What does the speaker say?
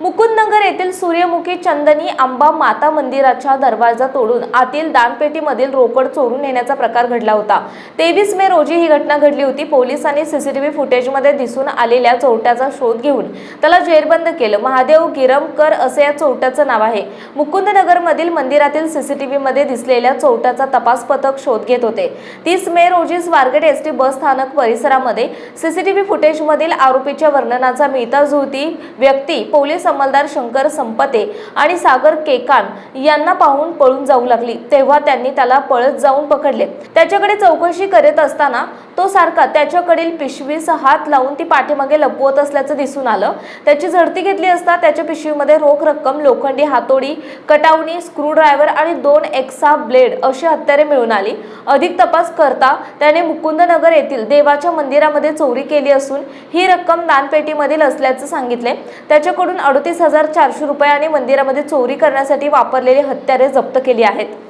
मुकुंदनगर येथील सूर्यमुखी चंदनी आंबा माता मंदिराच्या दरवाजा तोडून आतील दानपेटीमधील रोकड चोरून नेण्याचा प्रकार घडला होता. तेवीस मे रोजी ही घटना घडली होती. पोलिसांनी सीसीटीव्ही फुटेजमध्ये दिसून आलेल्या चोरट्याचा शोध घेऊन त्याला जेरबंद केलं. महादेव गिरमकर असे या चोरट्याचं नाव आहे. मुकुंदनगरमधील मंदिरातील सीसीटीव्हीमध्ये दिसलेल्या चोरट्याचा तपास पथक शोध घेत होते. तीस मे रोजी स्वारगेट एस टी बस स्थानक परिसरामध्ये सीसीटीव्ही फुटेजमधील आरोपीच्या वर्णनाचा मिळता जुळती व्यक्ती पोलीस अंमलदार शंकर संपते आणि सागर केकान यांना पाहून पळून जाऊ लागली. तेव्हा त्यांनी त्याला पळत जाऊन पकडले. त्याच्याकडे चौकशी करत असताना तो सारखा त्याच्याकडील पिशवीस हात लावून ती पाठीमागे लपवत असल्याचं दिसून आलं. त्याची झडती घेतली असता त्याच्या पिशवीमध्ये रोख रक्कम लोखंडी हातोडी कटावणी स्क्रूड्रायव्हर आणि दोन एक्सा ब्लेड अशी हत्यारे मिळून आली. अधिक तपास करता त्याने मुकुंदनगर येथील देवाच्या मंदिरामध्ये चोरी केली असून ही रक्कम दानपेटीमधील असल्याचं सांगितले. त्याच्याकडून अडतीस हजार चारशे रुपये आणि मंदिरामध्ये चोरी करण्यासाठी वापरलेली हत्यारे जप्त केली आहेत.